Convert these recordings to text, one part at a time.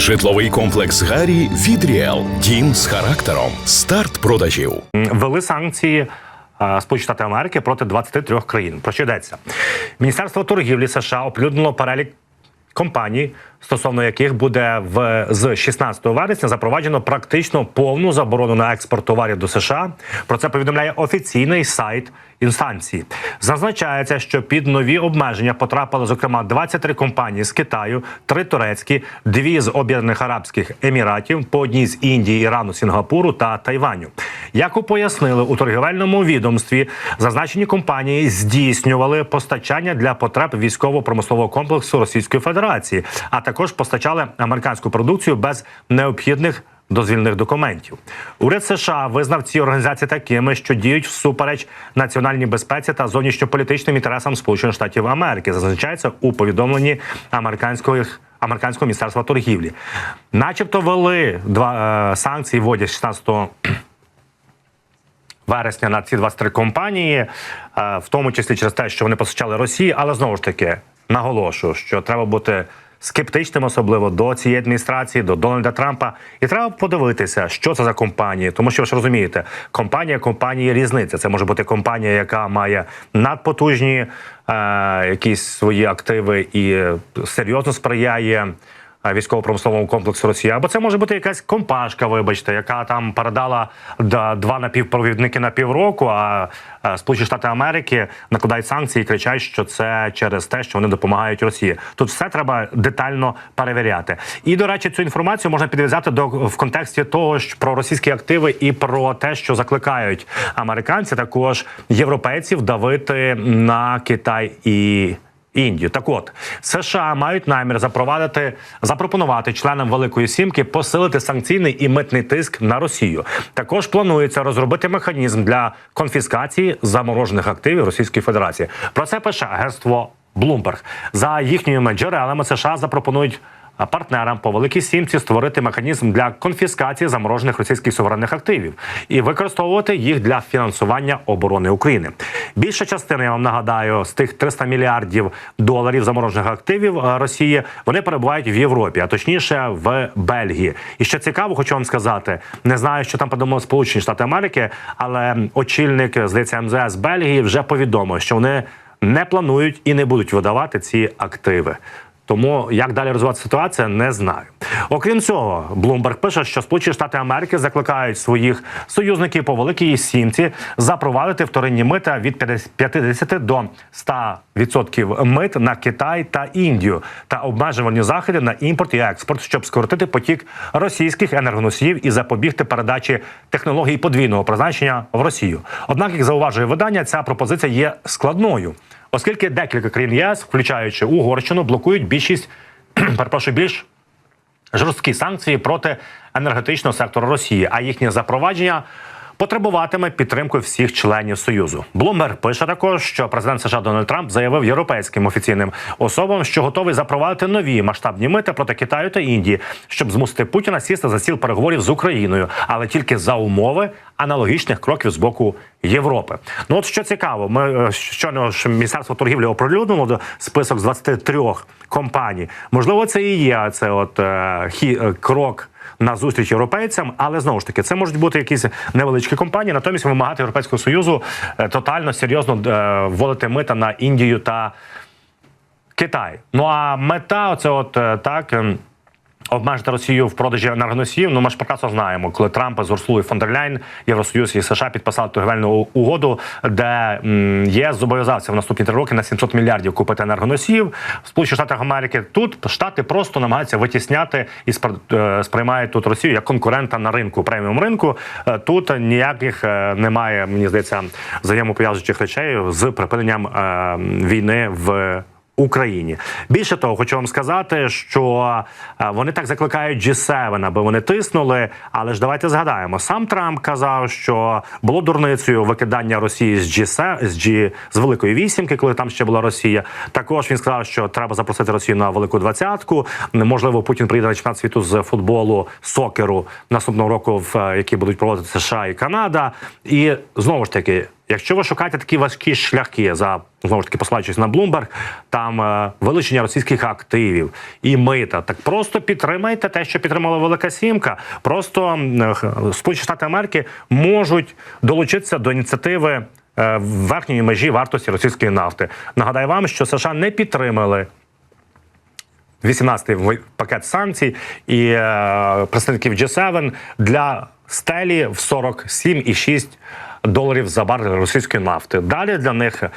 Житловий комплекс Гарі від Ріел. Дім з характером. Старт продажів. ввели санкції е, Сполучені Штати Америки проти 23 країн. Про що йдеться? Міністерство торгівлі США оприлюднило перелік компаній, стосовно яких буде в з 16 вересня запроваджено практично повну заборону на експорт товарів до США. Про це повідомляє офіційний сайт інстанції. Зазначається, що під нові обмеження потрапили зокрема 23 компанії з Китаю, три турецькі, дві з Об'єднаних Арабських Еміратів, по одній з Індії, Ірану, Сінгапуру та Тайваню. Як у пояснили у торгівельному відомстві, зазначені компанії здійснювали постачання для потреб військово-промислового комплексу Російської Федерації, а також постачали американську продукцію без необхідних дозвільних документів. Уряд США визнав ці організації такими, що діють всупереч національній безпеці та зовнішньополітичним інтересам Сполучених Штатів Америки. Зазначається у повідомленні американської. Американського міністерства торгівлі, начебто, вели два е, санкції вводять 16 вересня на ці 23 компанії, е, в тому числі через те, що вони постачали Росії, але знову ж таки наголошую, що треба бути скептичним, особливо до цієї адміністрації, до Дональда Трампа, і треба подивитися, що це за компанії, тому що ви ж розумієте, компанія компанії різниця. Це може бути компанія, яка має надпотужні е, якісь свої активи і е, серйозно сприяє військово-промисловому комплексу Росії, або це може бути якась компашка, вибачте, яка там передала да, два напівпровідники на півроку. А Сполучені Штати Америки накладають санкції і кричать, що це через те, що вони допомагають Росії. Тут все треба детально перевіряти. І до речі, цю інформацію можна підв'язати до в контексті того, що про російські активи і про те, що закликають американці, також європейців давити на Китай і. Індію. Так от США мають намір запровадити запропонувати членам Великої Сімки посилити санкційний і митний тиск на Росію. Також планується розробити механізм для конфіскації заморожених активів Російської Федерації. Про це пише агентство Bloomberg. За їхніми джерелами США запропонують. Партнерам по великій сімці створити механізм для конфіскації заморожених російських суверенних активів і використовувати їх для фінансування оборони України. Більша частина я вам нагадаю з тих 300 мільярдів доларів заморожених активів е, Росії вони перебувають в Європі, а точніше в Бельгії. І що цікаво, хочу вам сказати, не знаю, що там подумали Сполучені Штати Америки, але очільник здається МЗС Бельгії вже повідомив, що вони не планують і не будуть видавати ці активи. Тому як далі розвиватися ситуація, не знаю. Окрім цього, Блумберг пише, що Сполучені Штати Америки закликають своїх союзників по великій сімці запровадити вторинні мита від 50 до 100% мит на Китай та Індію та обмежувальні заходи на імпорт і експорт, щоб скоротити потік російських енергоносіїв і запобігти передачі технологій подвійного призначення в Росію. Однак, як зауважує видання, ця пропозиція є складною оскільки декілька країн ЄС, включаючи Угорщину, блокують більшість перепрошую, більш жорсткі санкції проти енергетичного сектору Росії, а їхнє запровадження. Потребуватиме підтримки всіх членів союзу. Блумберг пише також, що президент США Дональд Трамп заявив європейським офіційним особам, що готовий запровадити нові масштабні мити проти Китаю та Індії, щоб змусити Путіна сісти за стіл переговорів з Україною, але тільки за умови аналогічних кроків з боку Європи. Ну от що цікаво, ми е, щойно ж міністерство торгівлі оприлюднило список з 23 компаній. Можливо, це і є це от е, хі е, крок. На зустріч європейцям, але знову ж таки це можуть бути якісь невеличкі компанії. Натомість вимагати європейського союзу е, тотально серйозно е, вводити мита на Індію та Китай. Ну а мета, оце от е, так. Обмежити Росію в продажі енергоносіїв. Ну ми ж прекрасно знаємо, коли Трамп з Урсулою фон дер Ляйн, Євросоюз і США підписали торгівельну угоду, де ЄС зобов'язався в наступні три роки на 700 мільярдів купити енергоносіїв. В Сполучених Штатах Америки тут штати просто намагаються витісняти і е, сприймають тут Росію як конкурента на ринку преміум ринку. Е, Тут ніяких е, немає, мені здається, взаємопов'язуючих речей з припиненням війни в. Україні більше того, хочу вам сказати, що е, вони так закликають G7, аби вони тиснули. Але ж давайте згадаємо, сам Трамп казав, що було дурницею викидання Росії з G7, з G, з великої вісімки, коли там ще була Росія. Також він сказав, що треба запросити Росію на велику двадцятку. Можливо, Путін приїде на чемпіонат світу з футболу сокеру наступного року, в е, який будуть проводити США і Канада. І знову ж таки. Якщо ви шукаєте такі важкі шляхи за знову ж таки посилаючись на Bloomberg, там е, вилучення російських активів і мита, так просто підтримайте те, що підтримала Велика Сімка. Просто е, Сполучені Штати Америки можуть долучитися до ініціативи е, верхньої межі вартості російської нафти. Нагадаю вам, що США не підтримали 18-й пакет санкцій і е, представників G7 для стелі в 47,6 доларів за барель російської нафти. Далі для них е,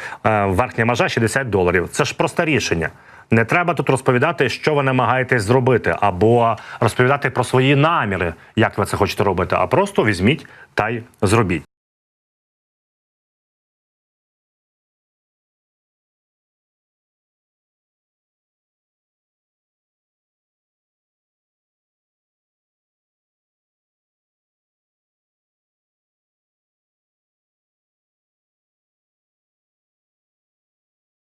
верхня межа 60 доларів. Це ж просте рішення. Не треба тут розповідати, що ви намагаєтесь зробити, або розповідати про свої наміри, як ви це хочете робити, а просто візьміть та й зробіть.